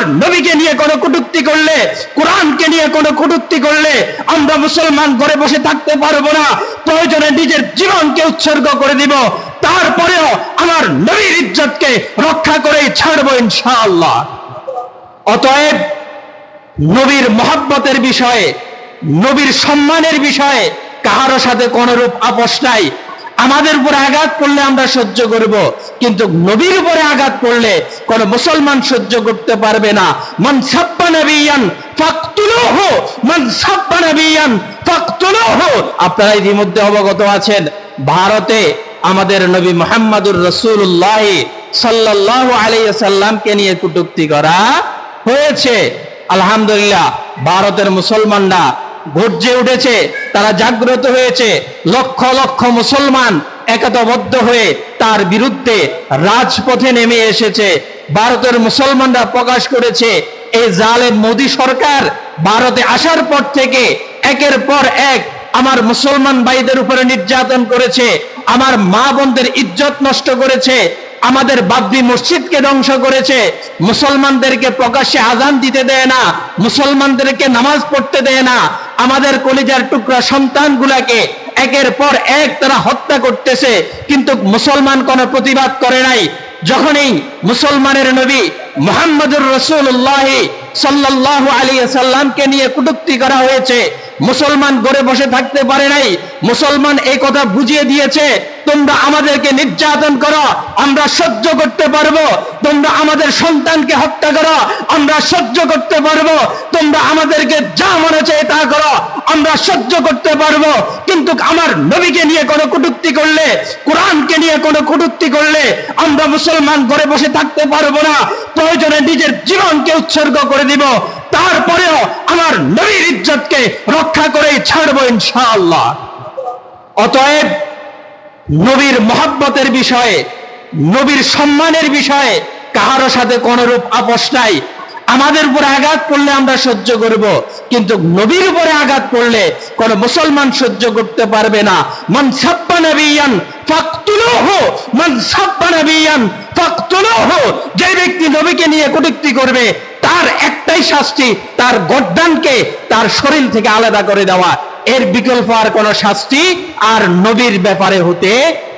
আমার নবীকে নিয়ে কোনো কটুক্তি করলে, কোরআনকে নিয়ে কোনো কটুক্তি করলে আমরা মুসলমান ঘরে বসে থাকতে পারব না। প্রয়োজনে নিজের জীবনকে উৎসর্গ করে দিব। তারপরেও আমার নবীর ইজ্জতকে রক্ষা করেই ছাড়বো ইনশাআল্লাহ। অতএব নবীর মহাব্বতের বিষয়ে, নবীর সম্মানের বিষয়ে কাহারও সাথে কোনরূপ আপোষ নাই। আমাদের উপরে আঘাত করলে আমরা সহ্য করব। কিন্তু নবীর উপরে আঘাত করলে কোন মুসলমান সহ্য করতে পারবে না। মান সাব্বা নবিয়ান ফাকতুলুহু, মান সাব্বা নবিয়ান ফাকতুলুহু। আপনারা ইতিমধ্যে অবগত আছেন, ভারতে আমাদের নবী মুহাম্মাদুর রাসূলুল্লাহ সাল্লাল্লাহু আলাইহি সাল্লামকে নিয়ে কটূক্তি করা হয়েছে। আলহামদুলিল্লাহ, ভারতের মুসলমানরা গর্জে উঠেছে, তারা জাগ্রত হয়েছে। লক্ষ লক্ষ মুসলমান একতাবদ্ধ হয়ে তার বিরুদ্ধে রাজপথে নেমে এসেছে। ভারতের মুসলমানরা প্রকাশ করেছে এই জালেম মোদী সরকার ভারতে আসার পর থেকে একের পর এক আমার মুসলমান ভাইদের উপরে নির্যাতন করেছে, আমার মা বোনদের ইজ্জত নষ্ট করেছে, আমাদের বাবরি মসজিদকে ধ্বংস করেছে। মুসলমানদেরকে প্রকাশ্যে আজান দিতে দেয় না, মুসলমানদেরকে নামাজ পড়তে দেয় না আমাদের কলিজার টুকরা সন্তানগুলাকে একের পর এক তারা হত্যা করতেছে, কিন্তু মুসলমান কোনো প্রতিবাদ করে নাই। যখনই মুসলমানের নবী মোহাম্মদুর রসুল্লাহ সাল্লাহ আলী সাল্লামকে নিয়ে কটুক্তি করা হয়েছে মুসলমান ঘরে বসে থাকতে পারে নাই। মুসলমান এই কথা বুঝিয়ে দিয়েছে, তোমরা আমাদেরকে নির্যাতন করো, আমরা সহ্য করতে পারব। তোমরা আমাদের সন্তানকে হত্যা করো, আমরা সহ্য করতে পারব। তোমরা আমাদেরকে যা মনে চাই তা করো, আমরা সহ্য করতে পারব। কিন্তু আমার নবীকে নিয়ে কোনো কটুক্তি করলে, কোরআনকে নিয়ে কোনো কটুক্তি করলে, আমরা মুসলমান ঘরে বসে থাকতে পারব না। প্রয়োজনে নিজের জীবনকে উৎসর্গ করে দিব। তারপরেও আমার নবীর ইজ্জতকে রক্ষা করেই ছাড়বো ইনশাআল্লাহ। অতএব নবীর মহাব্বতের বিষয়ে, নবীর সম্মানের বিষয়ে কাহারও সাথে কোনরূপ আপোষ নাই। আমাদের উপরে আঘাত করলে আমরা সহ্য করব, কিন্তু নবীর উপরে আঘাত করলে কোন মুসলমান সহ্য করতে পারবে না। মান সাব্বা নবিয়ান ফাকতুলুহু, মান সাব্বা নবিয়ান ফাকতুলুহু, যে ব্যক্তি নবীকে নিয়ে কটূক্তি করবে, তার একটাই শাস্তি। তার গদ্দানকে তার শরীর থেকে আলাদা করে দেওয়া। এর বিকল্প আর কোন শাস্তি আর নবীর ব্যাপারে হতে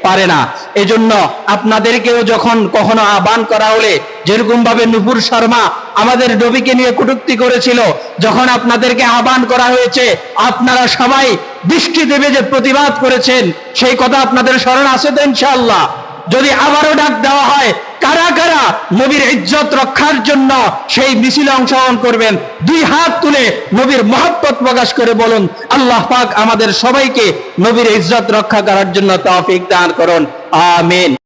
পারে না। এজন্য আপনাদেরকেও যখন কখনো আহ্বান করা হলে যেরকম ভাবে নুপুর শর্মা আমাদের নবীকে নিয়ে কটুক্তি করেছিল, যখন আপনাদেরকে আহ্বান করা হয়েছে, আপনারা সবাই দৃষ্টি দেবে যে প্রতিবাদ করেছেন। সেই কথা আপনাদের স্মরণ আছে তো ইনশাআল্লাহ। যদি আবারও ডাক দেওয়া হয়, কারা কারা নবীর ইজ্জত রক্ষার জন্য সেই মিছিলে অংশগ্রহণ করবেন? দুই হাত তুলে নবীর মহাব্বত প্রকাশ করে বলুন, আল্লাহ পাক আমাদের সবাইকে নবীর ইজ্জত রক্ষা করার জন্য তৌফিক দান করুন। আমিন।